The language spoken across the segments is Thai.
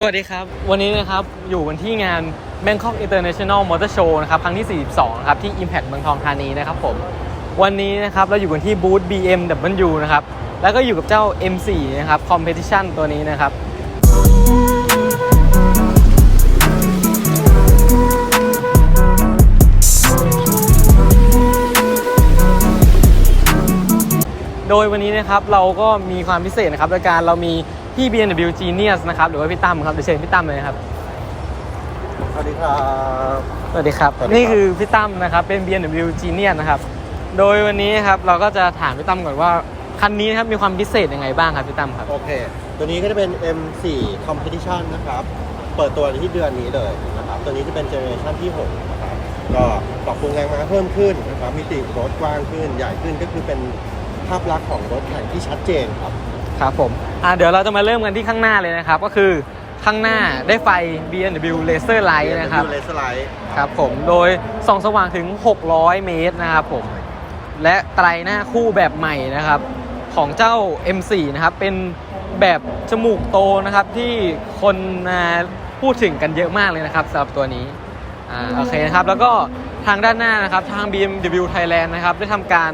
สวัสดีครับ วันนี้นะครับอยู่กันที่งาน Bangkok International Motor Show นะครับครั้งที่ 42นะครับที่ Impact เมืองทองธานีนะครับผม วันนี้นะครับเราอยู่กันที่บูธ BMW นะครับ แล้วก็อยู่กับเจ้า M4 นะครับ Competition ตัวนี้นะครับ ดยวันนี้นะครับเราก็มีความพิเศษนะครับโดยการเรามีพี่ BMW Genius นะครับหรือว่าพี่ตั้มครับเดี๋ยวเชิญพี่ตั้มเลยครับสวัสดีครับ สวัสดีครับสวัสดีครับนี่คือพี่ตั้มนะครับเป็น BMW Genius นะครับโดยวันนี้ครับเราก็จะถามพี่ตั้มก่อนว่าคันนี้นะครับมีความพิเศษยังไงบ้างครับพี่ตั้มครับ โอเค ตัวนี้ก็จะเป็น M4 Competition นะครับ เปิดตัวที่เดือนนี้เลยนะครับ ตัวนี้จะเป็นเจเนอเรชันที่6นะครับ ก็ปรับปรุงแรงม้าเพิ่มขึ้นนะครับ มิติรถกว้างขึ้น ใหญ่ขึ้นก็คือเป็น ภาพลักษณ์ของรถแข่งที่ชัดเจนครับครับผมอ่าเดี๋ยวเราจะมาเริ่มกันที่ข้างหน้าเลยนะครับ ก็คือข้างหน้าได้ไฟ BMW Laser Light นะครับ เลสไลท์ครับผมโดยส่องสว่างถึง 600 เมตรนะครับผม และไตรหน้าคู่แบบใหม่นะครับ ของเจ้า M4 นะครับ เป็นแบบจมูกโตนะครับที่คนมาพูดถึงกันเยอะมากเลยนะครับสำหรับตัวนี้อ่าโอเคนะครับ แล้วก็ทางด้านหน้านะครับ ทาง BMW Thailand นะครับ ได้ทำการ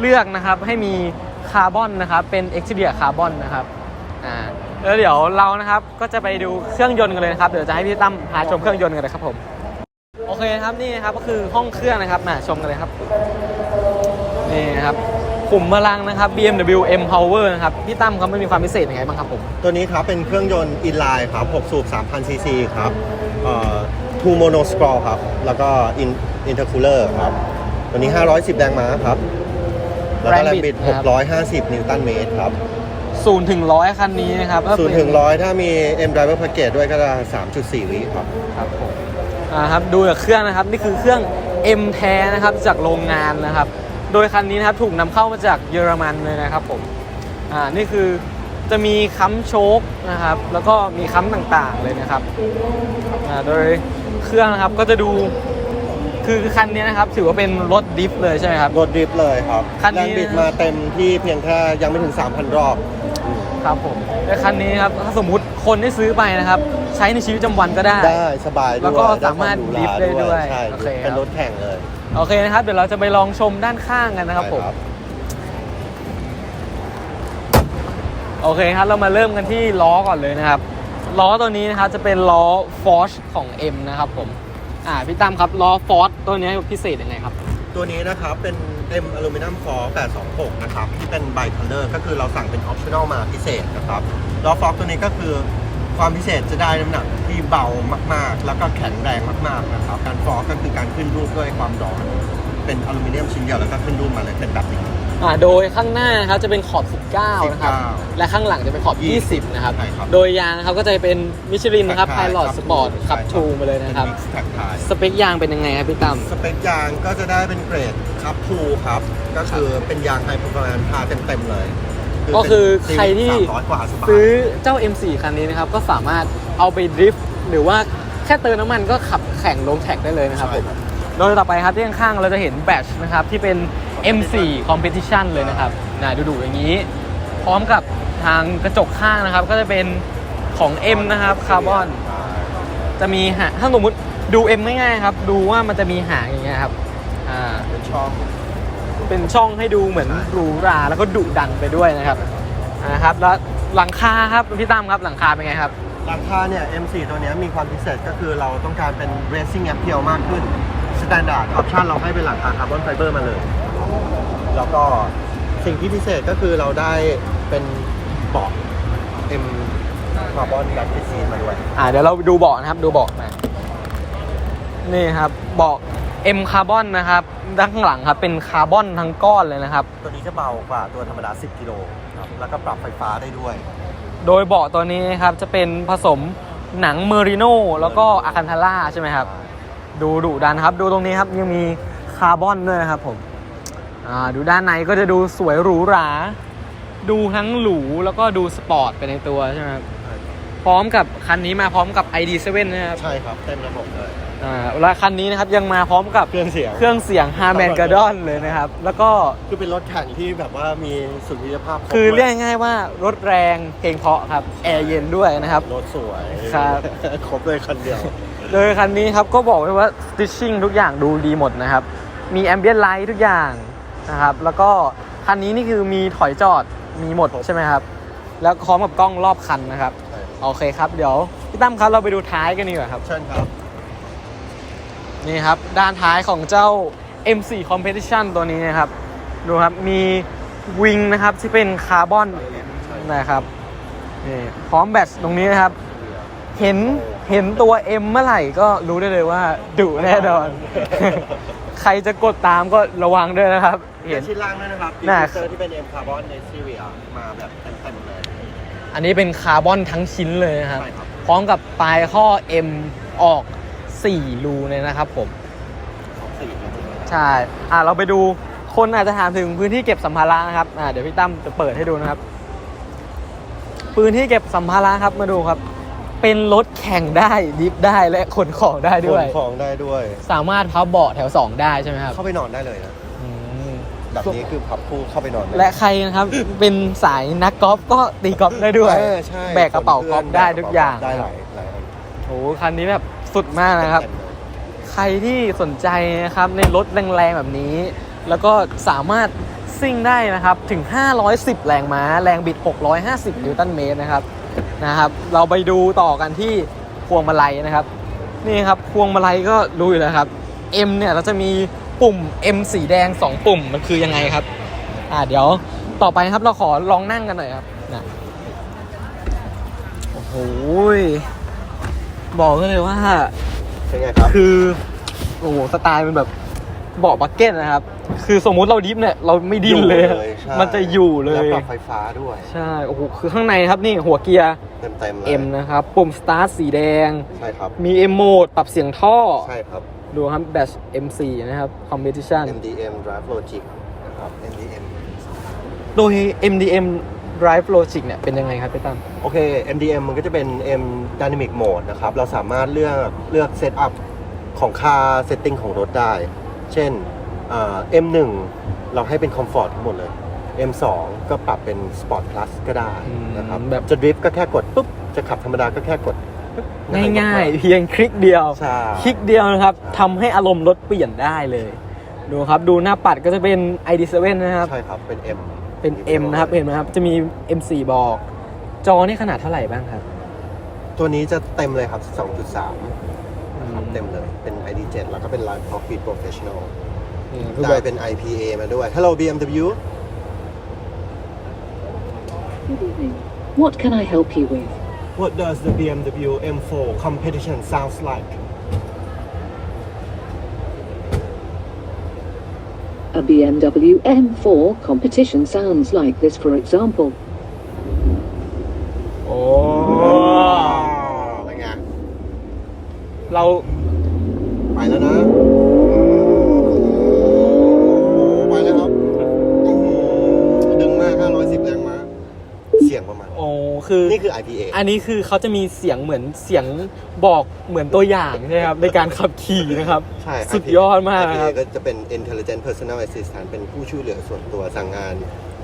เลือกนะครับให้มีคาร์บอนนะครับเป็น Expedia คาร์บอนนะครับอ่าแล้วเดี๋ยวเรานะครับก็จะไปดูเครื่องยนต์กันเลยนะครับเดี๋ยวจะให้พี่ตั้มพาชมเครื่องยนต์กันเลยครับผมโอเคครับนี่นะครับก็คือห้องเครื่องนะครับมาชมกันเลยครับนี่นะครับขุมพลังนะครับ BMW M Power นะครับพี่ตั้มเขาไม่มีความพิเศษยังไงบ้างครับผมตัวนี้ครับเป็นเครื่องยนต์อินไลน์ครับ 6 สูบ 3,000 ซีซีครับเอ่อ two mono scroll ครับ แล้วก็ in intercooler ครับ ตัวนี้ 510 แรงม้าครับ แล้วก็แรงบิด 650 นิวตันเมตรครับศูนย์ถึงร้อยคันนี้นะครับก็ศูเป็นย์ถึงร้อยถ้ามี M driver package ด้วยก็จะ 3.4 วิครับ ครับผมอ่าครับดูจากเครื่องนะครับนี่คือเครื่อง M แท้นะครับจากโรงงานนะครับ โดยคันนี้นะครับถูกนำเข้ามาจากเยอรมันเลยนะครับผมอ่านี่คือจะมีค้ำโชคนะครับ แล้วก็มีค้ำต่างๆเลยนะครับอ่าโดยเครื่องนะครับก็จะดู คือคันนี้นะครับถือว่าเป็นรถดิฟเลยใช่ไหมครับ รถดริฟต์เลยครับคันนี้ แรงบิดมาเต็มที่เพียงแค่ยังไม่ถึง 3,000 รอบ ครับผมแต่คันนี้ครับถ้าสมมุติคนได้ซื้อไปนะครับ ใช้ในชีวิตประจำวันก็ได้ ได้สบายด้วยแล้วก็สามารถควหดริฟต์ได้ด้วยใช่โอเคครับ เป็นรถแข่งเลยโอเคนะครับ เดี๋ยวเราจะไปลองชมด้านข้างกันนะครับผมใช่โอเคครับ เรามาเริ่มกันที่ล้อก่อนเลยนะครับ ล้อตัวนี้นะครับจะเป็นล้อ Force ของ M นะครับผม อ่าพี่ตั้มครับล้อ Force ตัวนี้พิเศษยังไงครับ ตัวนี้นะครับเป็น M Aluminum Fork 826 นะครับ ที่เป็น Bi Color ก็คือเราสั่งเป็น Optional มาพิเศษนะครับล้อฟอกตัวนี้ก็คือความพิเศษจะได้น้ำหนักที่เบามากๆ แล้วก็แข็งแรงมากๆนะครับ การฟอกก็คือการขึ้นรูปด้วยความร้อน เป็นอลูมิเนียมชิ้นเดียวแล้วก็ขึ้นรูปมาเลยเป็นแบบนี้ อ่าโดยข้างหน้านะครับจะเป็นขอบ 19 นะครับ 19และข้างหลังจะเป็นขอบ 20 นะครับ ใช่ครับโดยยางนะครับก็จะเป็นมิชลินนะครับ Track Pilot Tie Sport ใช่ขับชูมาเลยนะครับป็ Mix Track Tie สเปคยางเป็นยังไงครับพี่ตั้ม สเปคยางก็จะได้เป็นเกรดคับทูครับ ก็คือเป็นยางไฮ p พ r ร์ a พาเต็มๆเลยก็คือเป็นใครที่ สามร้อยกว่าสบายซื้อเจ้า M4 คันนี้นะครับ ก็สามารถเอาไปดริฟต์หรือว่าแค่เติมน้ำมันก็ขับแข่งลงแท็กได้เลยนะครับผมใช่ครับโดยต่อไปครับที่ข้างๆเราจะเห็นแบตชนะครับที่เป็น M4 Competition เลยนะครับนะดูๆอย่างนี้ พร้อมกับทางกระจกข้างนะครับ ก็จะเป็นของ M นะครับคาร์บอนจะมีหางถ้าสมมติดู M ง่ายๆครับ ดูว่ามันจะมีหางอย่างเงี้ยครับอ่าเป็นช่องเป็นช่องให้ดูเหมือนหรูหราแล้วก็ดุดันไปด้วยนะครับนะครับ แล้วหลังคาครับพี่ตั้มครับหลังคาเป็นไงครับหลังคาเนี่ย M4 ตัวเนี้ยมีความพิเศษก็คือเราต้องการเป็น racing appeal มากขึ้น standard option เราให้เป็นหลังคาคาร์บอนไฟเบอร์มาเลย แล้วก็สิ่งที่พิเศษก็คือเราได้เป็นเบาะ M คาร์บอนแบ็คที่ซีมาด้วย อ่าเดี๋ยวเราดูเบาะนะครับดูเบาะมานี่ครับเบาะ M คาร์บอนนะครับด้านข้างหลังครับเป็นคาร์บอนทั้งก้อนเลยนะครับ ตัวนี้จะเบากว่าตัวธรรมดา 10 กิโลครับแล้วก็ปรับไฟฟ้าได้ด้วย โดยเบาะตัวนี้นะครับจะเป็นผสมหนังเมอริโนแล้วก็อาคันทาร่าใช่ไหมครับ ดูดุดันนะครับ ดูตรงนี้ครับยังมีคาร์บอนด้วยนะครับผมอ่า ดูด้านในก็จะดูสวยหรูหรา ดูทั้งหรูแล้วก็ดูสปอร์ตไปในตัวใช่ไหมครับพร้อมกับคันนี้มาพร้อมกับ ID7 นะครับ ใช่ครับ เต็มระบบเลยอ่าและคันนี้นะครับยังมาพร้อมกับเครื่องเสียงเครื่องเสียงฮาร์แมนก d ดอนเลยนะครับ แล้วก็คือเป็นรถแข่งที่แบบว่ามีสุนทรียภาพ คือด้วยเรียกง่ายๆว่ารถแรงเพลงเพราะครับแอร์เย็นด้วยนะครับ รถสวยครับครบเลยคันเดียวโดยคันนี้ครับก็บอกไว้ว่า stitching ทุกอย่างดูดีหมดนะครับ มี ambient light ทุกอย่าง นะครับ แล้วก็คันนี้นี่คือมีถอยจอดมีหมดใช่ไหมครับ แล้วพร้อมกับกล้องรอบคันนะครับโอเคครับ เดี๋ยวพี่ตั้มครับเราไปดูท้ายกันดีกว่าครับ เชิญครับ นี่ครับ ด้านท้ายของเจ้า M4 Competition ตัวนี้นะครับ ดูครับ มีวิงนะครับที่เป็นคาร์บอนนะครับนี่พร้อมแบตตรงนี้นะครับ เห็นเห็นตัว M เมื่อไหร่ก็รู้ได้เลยว่าดุแน่นอน ใครจะกดตามก็ระวังด้วยนะครับ เห็เห็นนชิ้นล่างด้วยนะครับดิน่าฟเซอร์ที่เป็น M Carbon ในซีเรียมาแบบเต็มๆเลย อันนี้เป็นคาร์บอนทั้งชิ้นเลยนะครับ ใช่ครับ พร้อมกับปลายข้อ M ออก 4 รูเลยนะครับผม ของสีจริงๆใช่ อ่าเราไปดูคนอาจจะถามถึงพื้นที่เก็บสัมภาระนะครับ อ่าเดี๋ยวพี่ตั้มจะเปิดให้ดูนะครับ พื้นที่เก็บสัมภาระครับมาดูครับ เป็นรถแข่งได้ดิฟได้และขนของได้ด้วย ขนของได้ด้วย สามารถพับเบาะแถว 2 ได้ใช่ไหมครับเข้าไปนอนได้เลยนะอืมแบบนี้คือพับคู่เข้าไปนอนได้ และใครนะครับ เป็นสายนักกอล์ฟก็ตีกอล์ฟได้ด้วย เออใช่แบกกระเป๋ากอล์ฟได้ทุกอย่างได้หลายหลายอันโอ้โหคันนี้แบบสุดมากนะครับเต็มๆเลยใครที่สนใจนะครับในรถแรงๆแบบนี้ แล้วก็สามารถซิ่งได้นะครับถึง 510 แรงม้า แรงบิด 650 นิวตันเมตรนะครับ นะครับ เราไปดูต่อกันที่พวงมาลัยนะครับ นี่ครับพวงมาลัยก็รู้อยู่แล้วครับ M เนี่ยเราจะมีปุ่ม M สีแดง 2 ปุ่มมันคือยังไงครับ อ่าเดี๋ยวต่อไปครับเราขอลองนั่งกันหน่อยครับนะโอ้โหบอกเลยว่าเป็นไงครับ คือ โอ้โหสไตล์มันแบบ เบาะบักเก็ตนะครับ คือสมมุติเราดิฟเนี่ยเราไม่ดิ้นเลย อยู่เลยใช่มันจะอยู่เลแล้วย ปรับไฟฟ้าด้วย ใช่ โอ้โห คือข้างในครับนี่หัวเกียร์ เต็มเต็มๆเลย M นะครับ ปุ่ม start สีแดง ใช่ครับ มี M mode ปรับเสียงท่อ ใช่ครับ ดูครับ Bash M4 นะครับ competition MDM Drive Logic นะครับ MDM โดย MDM Drive Logic เนี่ยเป็นยังไงครับพี่ตั้ม โอเค MDM มันก็จะเป็น M Dynamic Mode นะครับ เราสามารถเลือกเลือกเซตอัพของค่าเซตติ้งของรถได้ เช่นอ่า M1 เราให้เป็นคอมฟอร์ตทั้งหมดเลย M2 ก็ปรับเป็น Sport Plus ก็ได้นะครับอืมแบบจะดริฟต์ก็แค่กดปุ๊บ จะขับธรรมดาก็แค่กดปุ๊บง่ายๆ เพียงคลิกเดียวใช่คลิกเดียวนะครับทำให้อารมณ์รถเปลี่ยนได้เลย ดูครับดูหน้าปัดก็จะเป็น ID7 นะครับ ใช่ครับ เป็น M เป็น M นะครับเห็นไหมครับ จะมี M4 บอก จอนี่ขนาดเท่าไหร่บ้างครับ ตัวนี้จะเต็มเลยครับ 2.3นะครับเต็มเลยเป็น ID7 แล้วก็เป็น Live Cockpit Professional นี่คือ ได้ แบบ เป็น IPA มาด้วย Hello BMW Good evening. What can I help you with? What does the BMW M4 competition sounds like A BMW M4 competition sounds like this, for example. โอ้ เป็นไง เรา ไป แล้วนะไปแล้วครับอื้อหือดึงมาก 510 แรงม้า เสียงประมาณ โอ้คือ นี่คือ IPA อันนี้คือเขาจะมีเสียงเหมือนเสียงบอกเหมือนตัวอย่างใช่ไหมครับ ในการขับขี่นะครับ ใช่ สุดยอดมากนะ IPA ครับก็จะเป็น Intelligent Personal Assistant เป็นผู้ช่วยเหลือส่วนตัวสั่งงาน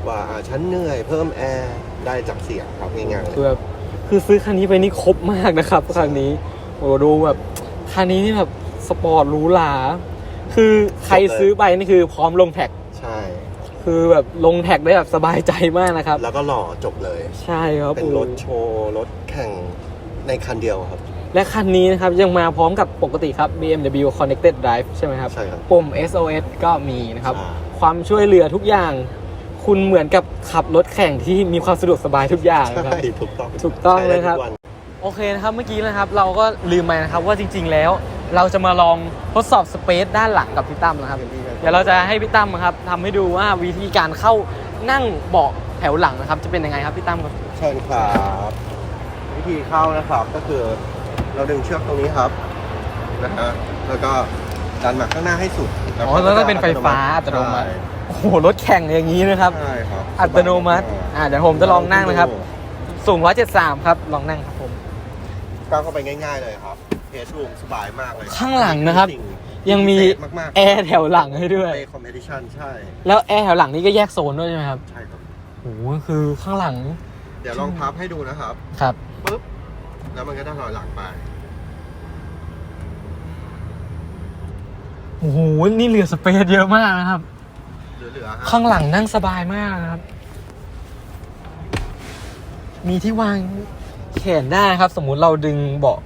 ว่าอ่าฉันเหนื่อยเพิ่มแอร์ได้จากเสียงครับง่ายๆคือแบบคือซื้อคันนี้ไปนี่ครบมากนะครับคันนี้โอ้ดูแบบคันนี้นี่แบบ สปอร์ตหรูหราคือใครซื้อไปนี่คือพร้อมลงแท็ก ใช่ คือแบบลงแท็กได้แบบสบายใจมากนะครับ แล้วก็หล่อจบเลย ใช่ครับเป็นรถโอ้โชว์รถแข่งในคันเดียวครับ และคันนี้นะครับยังมาพร้อมกับปกติครับ BMW Connected Drive ใช่ไหมครับ ใช่ครับ ปุ่ม SOS ก็มีนะครับใช่ความช่วยเหลือทุกอย่าง คุณเหมือนกับขับรถแข่งที่มีความสะดวกสบายทุกอย่างนะคใช่รับ ถูกต้อง ถูกต้องเลยครับใช้ได้ทุกวันโอเคนะครับเมื่อกี้นะครับ เราก็ลืมไปนะครับว่าจริง ๆ แล้ว เราจะมาลองทดสอบสเปซด้านหลังกับพี่ตั้มนะครับ เดี๋ยวเราจะให้พี่ตั้มนะครับทำให้ดูว่าวิธีการเข้านั่งเบาะแถวหลังนะครับ จะเป็นยังไงครับพี่ตั้มครับ เชิญครับวิธีเข้านะครับก็คือเราดึงเชือกตรงนี้ครับนะฮะแล้วก็ดันมาข้างหน้าให้สุดอ๋อแล้วก็เป็นไฟฟ้าอัตโนมัติโอ้โหรถแข่งอย่างนี้นะครับ ใช่ครับอัตโนมัติอ่าเดี๋ยวผมจะลองนั่งนะครับ สูง173 ครับ ลองนั่งครับผมก้าวเข้าไปง่าย ๆ เลยครับ เฮดรูมสบายมากเลยข้างหลังนะครับสิ่ยังมีพิเศษมากๆแอร์แถวหลังให้ด้วยในคอมเพติชันใช่แล้วแอร์แถวหลังนี่ก็แยกโซนด้วยใช่ไหมครับใช่ครับ โอ้โหคือข้างหลังเดี๋ยวลองพับให้ดูนะครับครับปุ๊บแล้วมันก็จะถอยหลังไปโอ้โห นี่เหลือสเปซเยอะมากนะครับ เหลือๆฮะข้างหลังนั่งสบายมากนะครับ มีที่วางแขนได้นะครับ สมมุติเราดึงเบาะ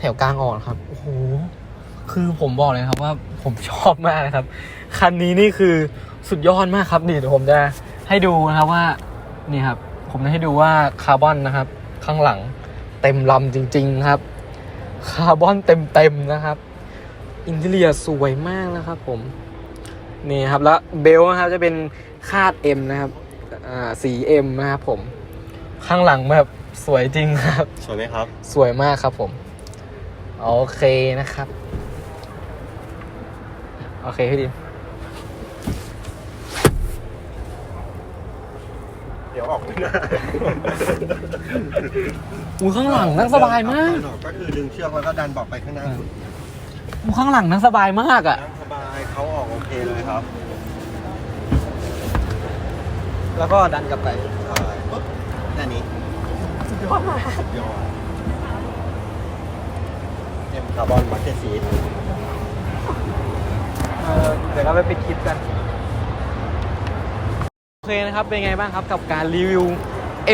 แถวกลางออกนะครับ โอ้โห คือผมบอกเลยครับว่าผมชอบมากนะครับ คันนี้นี่คือสุดยอดมากครับนี่เดี๋ยวผมจะให้ดูนะครับว่า นี่ครับ ผมจะให้ดูว่าคาร์บอนนะครับ ข้างหลังเต็มลำจริง ๆครับ คาร์บอนเต็มๆนะครับ อินเทเรียสวยมากนะครับ ผม นี่ครับแล้วเบลต์นะครับจะเป็นคาด M นะครับอ่าสี M นะครับผม ข้างหลังแบบสวยจริงครับ สวยไหมครับ สวยมากครับผม โอเคนะครับ โอเคพี่ดิมเดี๋ยวออกไม่ได้อูข้างหลังนั่งสบายมากก็คือดึงเชือกแล้วก็ดันเบอกไปข้างหน้าสุดอูข้างหลังนั่งสบายมากอะ นั่งสบายเขาออกโอเคเลยครับ แล้วก็ดันกลับไปใช่ปุ๊บแค่นี้สุดยอดสุดยอดเอ็ม คาร์บอนมาร์เก็ตซีทเดี๋ยวเราไปปิดคลิปกัน โอเคนะครับ เป็นไงบ้างครับกับการรีวิว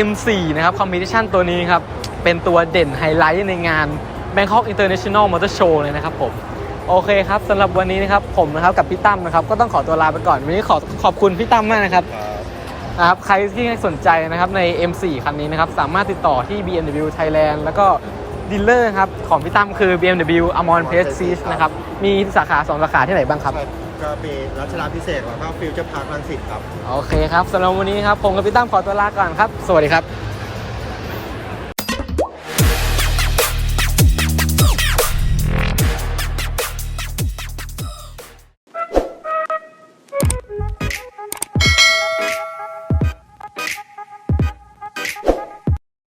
M4 นะครับคอม p e t i t i o n ตัวนี้ครับ เป็นตัวเด่นไฮไลท์ในงาน Bangkok International Motor Show เลยนะครับผม โอเคครับสำหรับวันนี้นะครับ ผมนะครับกับพี่ตั้มนะครับ ก็ต้องขอตัวลาไปก่อน วันนี้ขอขอบคุณพี่ตั้มมากนะครับครับนะครับใครที่สนใจนะครับใน M4 คันนี้นะครับ สามารถติดต่อที่ BMW Thailand แล้วก็ ดีลเลอร์ครับของพี่ตั้มคือ BMW Amon p r e s t i g e นะครับ มีสาขา2สาขาที่ไหนบ้างครับใช่ก็เป็นรัชดาพิเศษกแล้วก็ฟิวเจอร์พาร์คลังสิตครับ โอเคครับสำหรับวันนี้ครับผมกับพี่ตั้มขอตัวลาก่อนครับ สวัสดีครับ